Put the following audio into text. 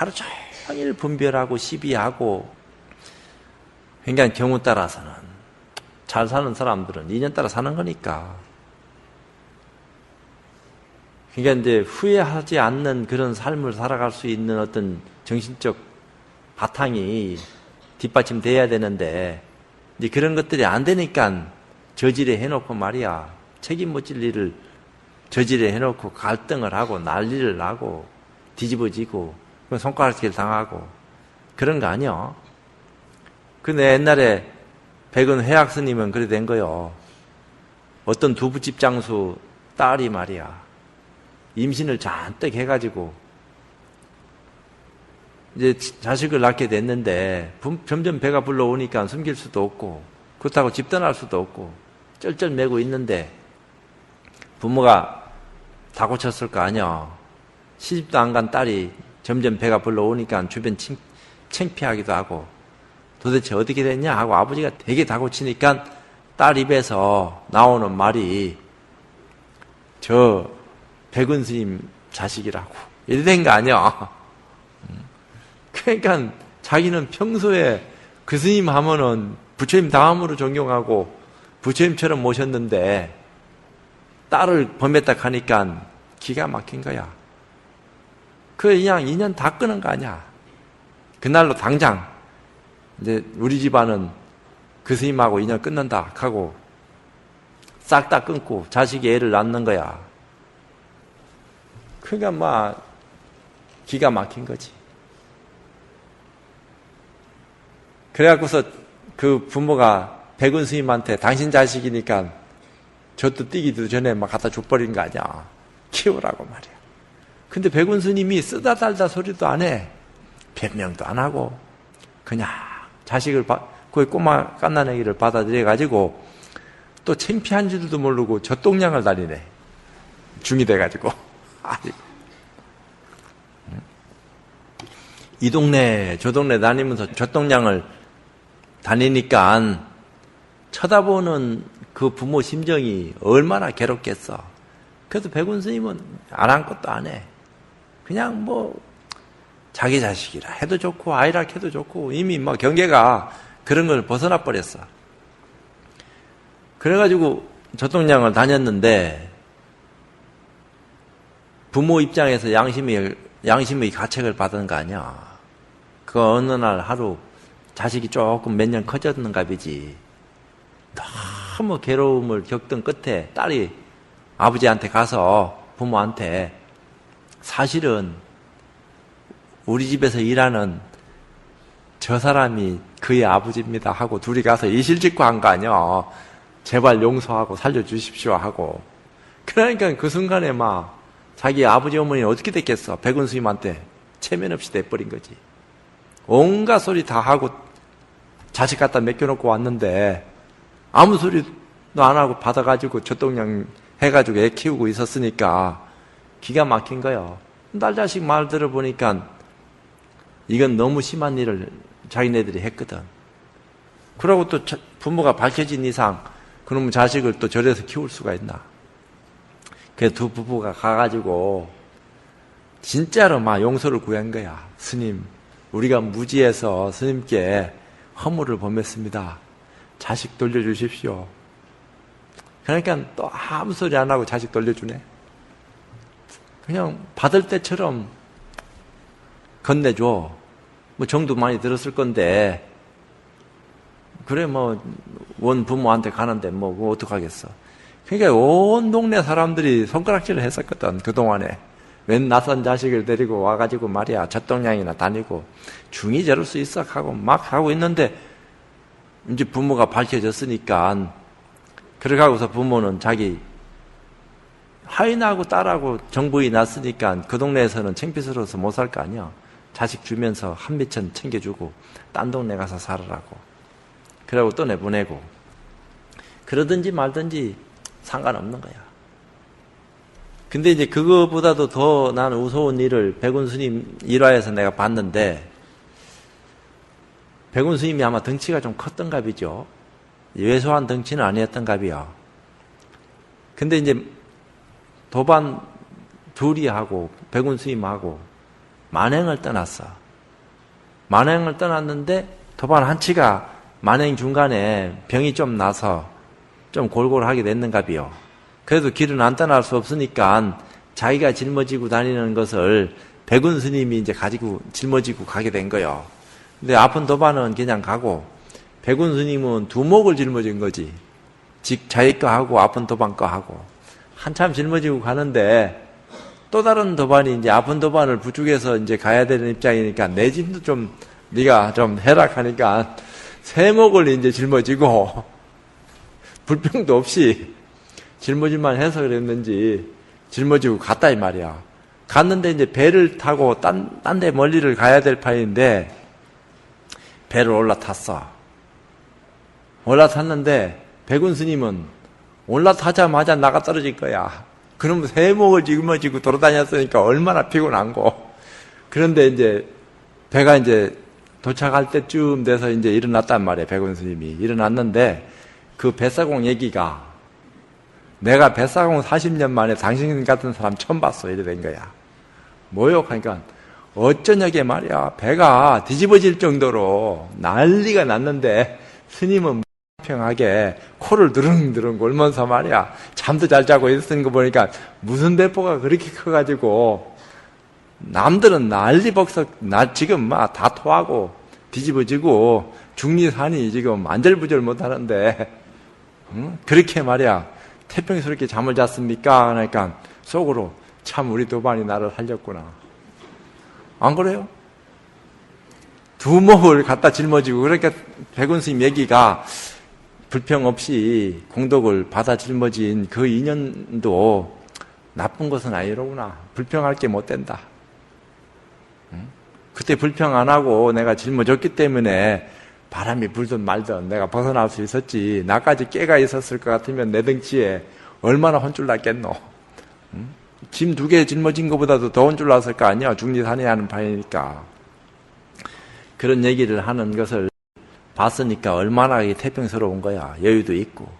하루 종일 분별하고 시비하고 그러니까 경우 따라서는 잘 사는 사람들은 인연 따라 사는 거니까. 그러니까 이제 후회하지 않는 그런 삶을 살아갈 수 있는 어떤 정신적 바탕이 뒷받침돼야 되는데 이제 그런 것들이 안 되니까 저질에 해놓고 말이야. 책임 못 질 일을 저질에 해놓고 갈등을 하고 난리를 나고 뒤집어지고 손가락질 당하고 그런 거 아니야? 근데 옛날에 백은 회학 스님은 그래 된 거요. 어떤 두부집 장수 딸이 말이야. 임신을 잔뜩 해가지고 이제 자식을 낳게 됐는데 점점 배가 불러오니까 숨길 수도 없고 그렇다고 집 떠날 수도 없고 쩔쩔매고 있는데 부모가 다 고쳤을 거 아니야. 시집도 안 간 딸이 점점 배가 불러오니까 주변 칭, 창피하기도 하고 도대체 어떻게 됐냐 하고 아버지가 되게 다고치니까 딸 입에서 나오는 말이 저 백은 스님 자식이라고 이래 된거 아니야. 그러니까 자기는 평소에 그 스님 하면은 부처님 다음으로 존경하고 부처님처럼 모셨는데 딸을 범했다 하니까 기가 막힌 거야. 그 그냥 인연 다 끄는 거 아니야. 그날로 당장 이제 우리 집안은 그 스님하고 인연 끊는다 하고 싹 다 끊고 자식이 애를 낳는 거야. 그러니까 막 기가 막힌 거지. 그래갖고서 그 부모가 백운 스님한테 당신 자식이니까 저도 뛰기도 전에 막 갖다 줘버린 거 아니야. 키우라고 말이야. 근데 백운 스님이 쓰다 달다 소리도 안 해. 변명도 안 하고 그냥 자식을 그 꼬마 깐난애기를 받아들여 가지고 또 창피한 줄도 모르고 젖동량을 다니네. 중이 돼 가지고. 이 동네 저 동네 다니면서 젖동량을 다니니까 쳐다보는 그 부모 심정이 얼마나 괴롭겠어. 그래서 백운 스님은 안 한 것도 안 해. 그냥 뭐 자기 자식이라 해도 좋고 아이라 해도 좋고 이미 뭐 경계가 그런 걸 벗어나 버렸어. 그래가지고 저동량을 다녔는데 부모 입장에서 양심이 양심의 가책을 받은 거 아니야. 그 어느 날 하루 자식이 조금 몇 년 커졌는가 보지. 너무 괴로움을 겪던 끝에 딸이 아버지한테 가서 부모한테 사실은 우리 집에서 일하는 저 사람이 그의 아버지입니다 하고 둘이 가서 이실직고 한 거 아니야. 제발 용서하고 살려주십시오 하고. 그러니까 그 순간에 막 자기 아버지 어머니 어떻게 됐겠어? 백운 스님한테 체면 없이 돼버린 거지. 온갖 소리 다 하고 자식 갖다 맡겨놓고 왔는데 아무 소리도 안 하고 받아가지고 저동량 해가지고 애 키우고 있었으니까 기가 막힌 거예요. 딸 자식 말 들어보니까 이건 너무 심한 일을 자기네들이 했거든. 그러고 또 부모가 밝혀진 이상 그놈 자식을 또 절에서 키울 수가 있나. 그래서 두 부부가 가가지고 진짜로 막 용서를 구한 거야. 스님, 우리가 무지해서 스님께 허물을 범했습니다. 자식 돌려주십시오. 그러니까 또 아무 소리 안 하고 자식 돌려주네. 그냥 받을 때처럼 건네줘. 뭐 정도 많이 들었을 건데, 그래, 뭐, 원 부모한테 가는데 뭐, 뭐 어떡하겠어. 그러니까 온 동네 사람들이 손가락질을 했었거든, 그동안에. 웬 낯선 자식을 데리고 와가지고 말이야, 젖동량이나 다니고, 중이 저럴 수 있어 하고 막 하고 있는데, 이제 부모가 밝혀졌으니까, 그렇게 하고서 부모는 자기 하인하고 딸하고 정부이 났으니까 그 동네에서는 챙피스러워서 못 살 거 아니야. 자식 주면서 한 미천 챙겨주고 딴 동네 가서 살으라고. 그러고 또 내보내고. 그러든지 말든지 상관없는 거야. 근데 이제 그거보다도 더 나는 무서운 일을 백운 스님 일화에서 내가 봤는데 백운 스님이 아마 덩치가 좀 컸던 갑이죠. 왜소한 덩치는 아니었던 갑이야. 근데 이제 도반 둘이 하고 백운 스님하고 만행을 떠났어. 만행을 떠났는데 도반 한치가 만행 중간에 병이 좀 나서 좀 골골하게 됐는가 비요. 그래도 길은 안 떠날 수 없으니까 자기가 짊어지고 다니는 것을 백운 스님이 이제 가지고 짊어지고 가게 된 거요. 근데 아픈 도반은 그냥 가고 백운 스님은 두목을 짊어진 거지. 직 자기 거 하고 아픈 도반 거 하고 한참 짊어지고 가는데 또 다른 도반이 이제 아픈 도반을 부축해서 이제 가야 되는 입장이니까 내 짐도 좀 네가 좀 해라 하니까 세목을 이제 짊어지고 불평도 없이 짊어질만 해서 그랬는지 짊어지고 갔다 이 말이야. 갔는데 이제 배를 타고 딴, 딴 데 멀리를 가야 될 판인데 배를 올라탔어. 올라탔는데 백운 스님은 올라타자마자 나가 떨어질 거야. 그럼 세목을 짊어지고 돌아다녔으니까 얼마나 피곤한고. 그런데 이제 배가 이제 도착할 때쯤 돼서 이제 일어났단 말이에요. 백운 스님이. 일어났는데 그 뱃사공 얘기가 내가 뱃사공 40년 만에 당신 같은 사람 처음 봤어. 이래 된 거야. 뭐요? 그러니까 어쩌냐게 말이야. 배가 뒤집어질 정도로 난리가 났는데 스님은 평하게 코를 드릉드릉 골면서 말이야. 잠도 잘 자고 있었는 거 보니까 무슨 배포가 그렇게 커가지고 남들은 난리 법석, 나 지금 막 다 토하고 뒤집어지고 중리산이 지금 안절부절 못하는데 응? 그렇게 말이야 태평스럽게 잠을 잤습니까? 그러니까 속으로 참 우리 도반이 나를 살렸구나. 안 그래요? 두목을 갖다 짊어지고 그러니까 백운스님 얘기가 불평 없이 공덕을 받아 짊어진 그 인연도 나쁜 것은 아니로구나. 불평할 게 못 된다. 그때 불평 안 하고 내가 짊어졌기 때문에 바람이 불든 말든 내가 벗어날 수 있었지. 나까지 깨가 있었을 것 같으면 내 등치에 얼마나 혼쭐 났겠노. 짐두 개 짊어진 것보다도 더 혼쭐 났을 거 아니야. 중리산이 하는 바이니까. 그런 얘기를 하는 것을 봤으니까 얼마나 태평스러운 거야. 여유도 있고.